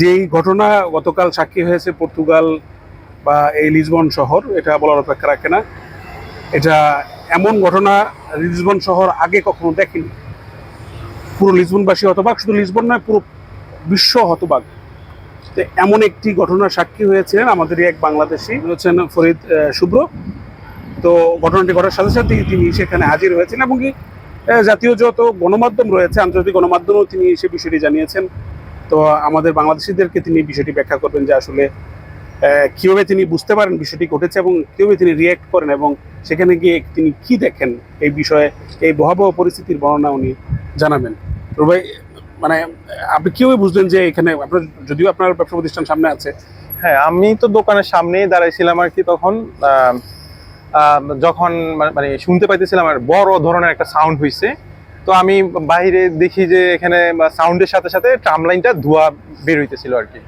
যেই ঘটনা গতকাল সাক্ষী হয়েছে পর্তুগাল বা এই লিসবন শহর, এটা বলার অপেক্ষা রাখে না। এটা এমন ঘটনা লিসবন শহর আগে কখনো দেখেনি। পুরো লিসবনবাসী হতবাক, শুধু লিসবন নয়, পুরো বিশ্ব হতবাক। তো এমন একটি ঘটনার সাক্ষী হয়েছিলেন আমাদেরই এক বাংলাদেশি হচ্ছেন ফরিদ শুভ্র। তো ঘটনাটি ঘটার সাথে সাথে তিনি সেখানে হাজির হয়েছেন এবং কি জাতীয় যত গণমাধ্যম রয়েছে, আন্তর্জাতিক গণমাধ্যমেও তিনি সে বিষয়টি জানিয়েছেন। তো আমাদের বাংলাদেশিদেরকে তিনি বিষয়টি ব্যাখ্যা করবেন যে আসলে কীভাবে তিনি বুঝতে পারেন বিষয়টি ঘটেছে এবং কীভাবে তিনি রিয়েক্ট করেন এবং সেখানে গিয়ে তিনি কি দেখেন এই বিষয়ে, এই ভয়াবহ পরিস্থিতির বর্ণনা উনি জানাবেন। রুবাই মানে আপনি কীভাবে বুঝলেন যে এখানে, আপনার যদিও আপনার ব্যবসা প্রতিষ্ঠান সামনে আছে। হ্যাঁ আমি তো দোকানের সামনেই দাঁড়াইছিলাম আর কি তখন যখন মানে শুনতে পাইতেছিলাম আর বড় ধরনের একটা সাউন্ড হয়েছে তো আমি বাইরে দেখি যে এখানে সাউন্ডের সাথে সাথে ট্রাম লাইনটা ধোয়া বের হইতেছিল আর কি।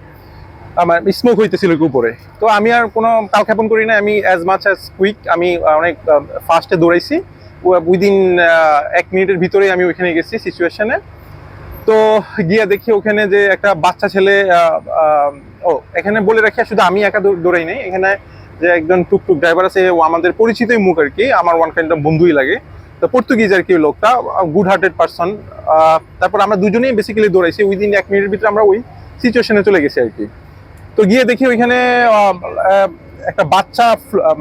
আমার স্মোক হইতেছিল উপরে। তো আমি আর কোনো কালক্ষেপণ করি না আমি অ্যাজ মাচ অ্যাজ কুইক আমি অনেক ফাস্টে দৌড়াইছি। উইদিন এক মিনিটের ভিতরেই আমি ওইখানে গেছি সিচুয়েশনে তো গিয়ে দেখি ওখানে যে একটা বাচ্চা ছেলে ও, এখানে বলে রাখি, শুধু আমি একা দৌড়াই নাই। এখানে যে একজন টুকটুক ড্রাইভার আছে, ও আমাদের পরিচিতই মুখ আর কি। আমার ওয়ান কাইন্ড বন্ধুই লাগে। তো পর্তুগিজ আর কি লোকটা গুড হার্টেড পার্সন তারপর আমরা দুজনেই বেসিক্যালি দৌড়াইছি উইদিন এক মিনিটের ভিতরে আমরা ওই সিচুয়েশনে চলে গেছি আর কি। তো গিয়ে দেখি ওইখানে একটা বাচ্চা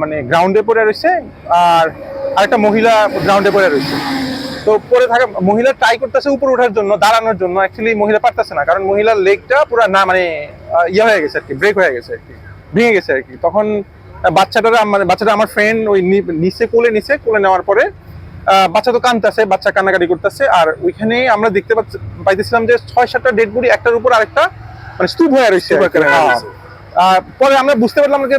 মানে গ্রাউন্ডে পড়ে রয়েছে, আর আরেকটা মহিলা গ্রাউন্ডে পড়ে রয়েছে। তো পরে থাকা মহিলা ট্রাই করতেছে উপরে ওঠার জন্য, দাঁড়ানোর জন্য অ্যাকচুয়ালি মহিলা পারতেছে না, কারণ মহিলার লেগটা পুরো না মানে ইয়ে হয়ে গেছে আর কি ব্রেক হয়ে গেছে আর কি, ভেঙে গেছে আর কি। তখন বাচ্চাটার মানে বাচ্চাটা আমার ফ্রেন্ড ওই নিচে কোলে নিচে কোলে নেওয়ার পরে বাচ্চা তো কানতেছে বাচ্চা কান্নাকাটি করতেছে। আর ওইখানে আমরা দেখতে পাইতেছিলাম যে ছয় সাতটা ডেড বডি একটার উপর আরেকটা মানে স্তূপ হয়ে রয়েছে হয়ে পরে আমরা বুঝতে পারলাম যে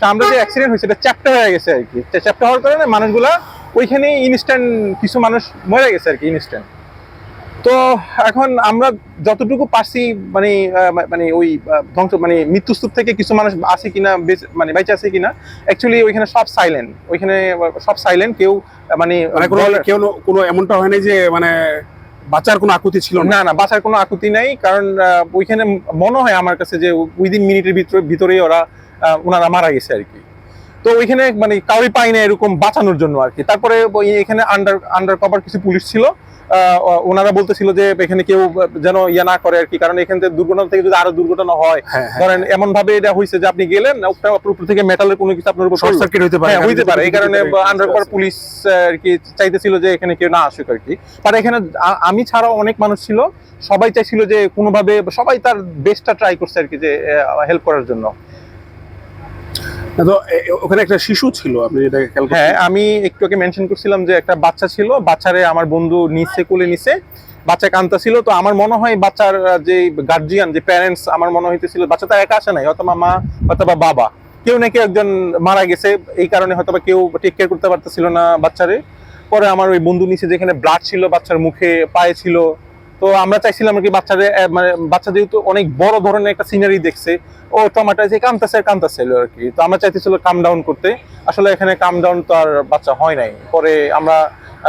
ট্রামটা যে অ্যাক্সিডেন্ট হয়েছে এটা চ্যাপ্টা হয়ে গেছে আর কি। চ্যাপ্টা হওয়ার কারণে মানুষগুলা ওইখানে ইনস্ট্যান্ট কিছু মানুষ মরে গেছে আর কি ইনস্ট্যান্ট তো এখন আমরা যতটুকু পারছি মানে মানে ওই ধ্বংস মানে মৃত্যুস্তূপ থেকে কিছু মানুষ আছে কিনা মানে বেঁচে আছে কিনা অ্যাকচুয়ালি ওইখানে সব সাইলেন্ট ওইখানে সব সাইলেন্ট কেউ মানে মানে কোনো কেউ কোনো এমনটা হয় নাই যে মানে বাঁচার কোনো আকুতি ছিল না? না বাঁচার কোনো আকুতি নাই কারণ ওইখানে মনে হয় আমার কাছে যে উইদিন মিনিটের ভিতরে ভিতরেই ওরা ওনারা মারা গেছে আর কি। তো ওইখানে মানে কাউরি পাই না এরকম বাঁচানোর জন্য আর কি। তারপরে এখানে আন্ডার আন্ডার কভার কিছু পুলিশ ছিল। ওনারা বলতেছিল যে এখানে কেউ যেন ইয়ে না করে আর কি কারণ এখান থেকে দুর্ঘটনা থেকে যদি আরও দুর্ঘটনা হয় হ্যাঁ হ্যাঁ ধরেন এমন ভাবে এটা হয়েছে যে আপনি গেলেন উপরে উপর থেকে মেটালের কোনো কিছু আপনার উপর শর্ট সার্কিট হতে পারে হ্যাঁ হইতে পারে। এই কারণে আন্ডারকভার পুলিশ আর কি চাইতেছিল যে এখানে কেউ না আসুক আর কি। আর এখানে আমি ছাড়াও অনেক মানুষ ছিল সবাই চাইছিল যে কোনোভাবে সবাই তার বেস্টটা ট্রাই করছে আর কি যে হেল্প করার জন্য। তো ওখানে একটা শিশু ছিল, আপনি খেয়াল হ্যাঁ আমি একটু আগে মেনশন করছিলাম যে একটা বাচ্চা ছিল, বাচ্চারে আমার বন্ধু নিচে কোলে নিচে বাচ্চা কান্তা ছিল, তো আমার মনে হয় বাচ্চার যে গার্জিয়ান যে প্যারেন্টস আমার মনে হইতেছিল বাচ্চা তো একা আসে নাই, হয়তো মা, হয়তো বা বাবা। কেউ না কেউ একজন মারা গেছে, এই কারণে হয়তো বা কেউ টেক কেয়ার করতে পারতেছিল না বাচ্চারে। পরে আমার ওই বন্ধু নিচে যেখানে ব্লাড ছিল বাচ্চার মুখে, পায়ে ছিল। তো আমরা চাইছিলাম আর কি বাচ্চাদের মানে বাচ্চাদের তো অনেক বড় ধরনের একটা সিনারি দেখছে, ও টমাটাইজে কামতাছে কামতাছিল আর কি। তো আমরা চাইতেছিল কাম ডাউন করতে। আসলে এখানে কাম ডাউন তো আর বাচ্চা হয় নাই। পরে আমরা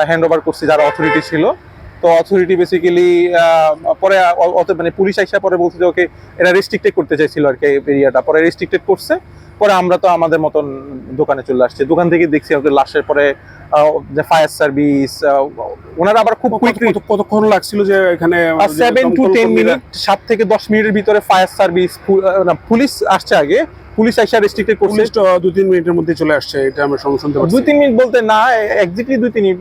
হ্যান্ড ওভার করছি যারা অথরিটি ছিল। তো অথরিটি বেসিক্যালি পরে মানে পুলিশ আইসা পরে বলছে যে ওকে এরা রেস্ট্রিক্টেড করতে চাইছিল আর কি এরিয়াটা পরে রেস্ট্রিক্টেড করছে। পরে আমরা তো আমাদের মতন দোকানে চলে আসছি। দোকান থেকে দেখছি ওদের লাশের পরে যে ফায়ার সার্ভিস ওনারা আবার খুব কত- কতক্ষণ লাগছিল যে এখানে সেভেন টু টেন মিনিট সাত থেকে দশ মিনিটের ভিতরে ফায়ার সার্ভিস পুলিশ আসছে আগে। পুলিশ আইসা রেস্ট্রিক্টেড করছে। তিন মিনিটের মধ্যে চলে আসছে এটা আমরা শুনতে পাচ্ছি। দুই তিন মিনিট বলতে না এক্স্যাক্টলি দুই তিন মিনিট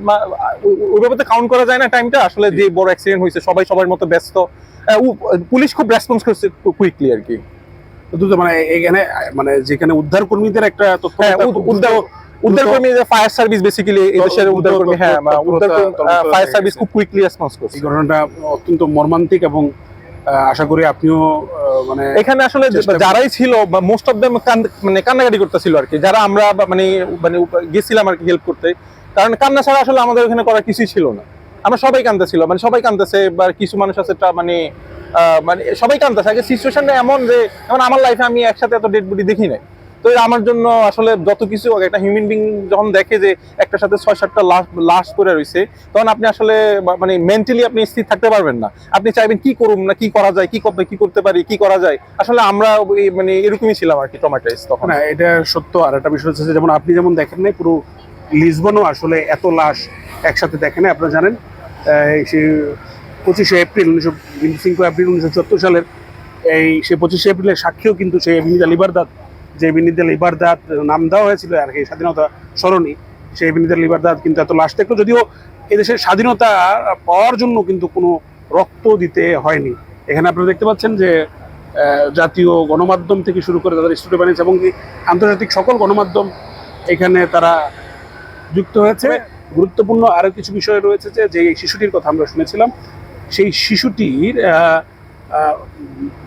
ওইভাবে তো কাউন্ট করা যায় না টাইমটা আসলে যে বড় অ্যাক্সিডেন্ট হয়েছে সবাই সবার মতো ব্যস্ত। পুলিশ খুব রেসপন্স করছে কুইকলি আর কি। মানে এখানে মানে যেখানে উদ্ধার কর্মীদের একটা হ্যাঁ উদ্ধার উদ্ধার কর্মী যে ফায়ার সার্ভিস বেসিক্যালি এই দেশের উদ্ধার কর্মী হ্যাঁ উদ্ধার ফায়ার সার্ভিস গেছে। খুব কুইকলি রেসপন্স করছে। এই ঘটনাটা অত্যন্ত মর্মান্তিক এবং আশা করি আপনিও মানে এখানে আসলে যারাই ছিল মোস্ট অফ দেম মানে কান্নাকাটি করতেছিল আর কি। যারা আমরা মানে মানে গেছিলাম আর কি হেল্প করতে কারণ কান্না ছাড়া আসলে আমাদের ওখানে করার কিছুই ছিল না। আমরা সবাই কান্দতেছিল মানে সবাই কান্দতেছে বা কিছু মানুষ আছে মানে আহ, মানে সবাই কান্দতেছে আগে সিচুয়েশনটা এমন যে যেমন আমার লাইফে আমি একসাথে এত ডেড বডি দেখি নাই। তো আমার জন্য আসলে যত কিছু একটা হিউম্যান বিং যখন দেখে যে একটার সাথে ছয়, সাতটা লাশ লাশ করে রয়েছে, তখন আপনি আসলে মানে মেন্টালি আপনি স্থির থাকতে পারবেন না। আপনি চাইবেন কি করুন না, কি করা যায়, কি করতে কি করতে পারি, কি করা যায়? আসলে আমরা মানে এরকমই ছিলাম আর কি টমেটাইজ তখন। না, এটা সত্য। আর একটা বিষয় হচ্ছে যেমন আপনি যেমন দেখেন নাই, পুরো লিসবনও আসলে এত লাশ একসাথে দেখেন আপনারা জানেন সেই পঁচিশে এপ্রিল উনিশশো এপ্রিল উনিশশো চুয়াত্তর সালের এই সে পঁচিশে এপ্রিলের সাক্ষীও কিন্তু সেই এভিনিদা লিবারদাত যে এভিনিদা লিবারদাত নাম দেওয়া হয়েছিল আর কি স্বাধীনতা স্মরণী সেই এভিনিদা লিবারদাত কিন্তু এত লাশ দেখল যদিও এদেশের স্বাধীনতা পাওয়ার জন্য কিন্তু কোনো রক্ত দিতে হয়নি। এখানে আপনারা দেখতে পাচ্ছেন যে জাতীয় গণমাধ্যম থেকে শুরু করে তাদের স্টুডিও বানিয়েছে এবং আন্তর্জাতিক সকল গণমাধ্যম এখানে তারা যুক্ত হয়েছে। গুরুত্বপূর্ণ আরও কিছু বিষয় রয়েছে যে যে শিশুটির কথা আমরা শুনেছিলাম সেই শিশুটির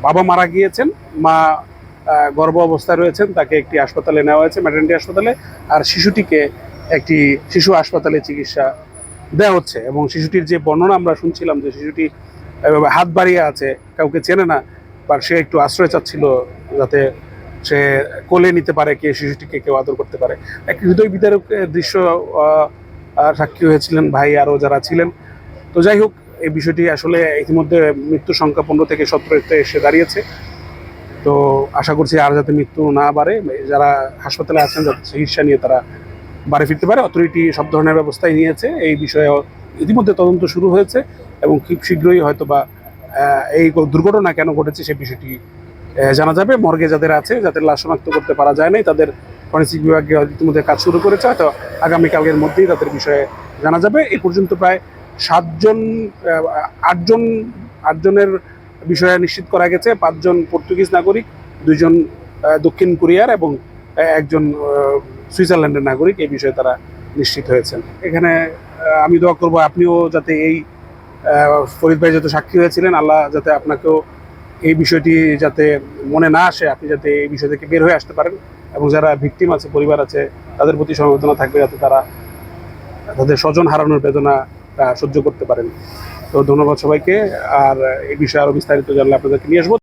বাবা মারা গিয়েছেন মা গর্ভ অবস্থায় রয়েছেন, তাকে একটি হাসপাতালে নেওয়া হয়েছে ম্যাটার্নিটি হাসপাতালে, আর শিশুটিকে একটি শিশু হাসপাতালে চিকিৎসা দেওয়া হচ্ছে এবং শিশুটির যে বর্ণনা আমরা শুনছিলাম যে শিশুটি এভাবে হাত বাড়িয়ে আছে, কাউকে চেনে না, বা সে একটু আশ্রয় চাচ্ছিল যাতে সে কোলে নিতে পারে, কে শিশুটিকে কেউ আদর করতে পারে। এক হৃদয় বিদারক দৃশ্য সাক্ষী হয়েছিলেন ভাই আরও যারা ছিলেন। তো যাই হোক, এই বিষয়টি আসলে ইতিমধ্যে মৃত্যু সংখ্যা পনেরো থেকে সতেরোতে এসে দাঁড়িয়েছে। তো আশা করছি আর যাতে মৃত্যু না বাড়ে, যারা হাসপাতালে আছেন, যাতে চিকিৎসা নিয়ে তারা বাড়ি ফিরতে পারে। অথরিটি সব ধরনের ব্যবস্থাই নিয়েছে। এই বিষয়ে ইতিমধ্যে তদন্ত শুরু হয়েছে এবং খুব শীঘ্রই হয়তো বা এই দুর্ঘটনা কেন ঘটেছে সে বিষয়টি জানা যাবে। মর্গে যাদের আছে, যাদের লাশ শনাক্ত করতে পারা যায় নাই, তাদের ফরেন্সিক বিভাগে ইতিমধ্যে কাজ শুরু করেছে, হয়তো আগামীকালের মধ্যেই তাদের বিষয়ে জানা যাবে। এই পর্যন্ত প্রায় সাতজন আটজন, আটজনের বিষয়ে নিশ্চিত করা গেছে, পাঁচজন পর্তুগিজ নাগরিক দুজন দক্ষিণ কোরিয়ার এবং একজন সুইজারল্যান্ডের নাগরিক এই বিষয়ে তারা নিশ্চিত হয়েছেন। এখানে আমি দোয়া করব আপনিও যাতে এই ফরিদ ভাই যাতে সাক্ষী হয়েছিলেন, আল্লাহ যাতে আপনাকেও এই বিষয়টি যাতে মনে না আসে, আপনি যাতে এই বিষয় থেকে বের হয়ে আসতে পারেন এবং যারা ভিকটিম আছে, পরিবার আছে, তাদের প্রতি সমবেদনা থাকবে যাতে তারা, তাদের স্বজন হারানোর বেদনা সহ্য করতে পারেন। তো ধন্যবাদ সবাইকে। আর এই বিষয়ে আরও বিস্তারিত জানলে আপনাদেরকে নিয়ে আসব।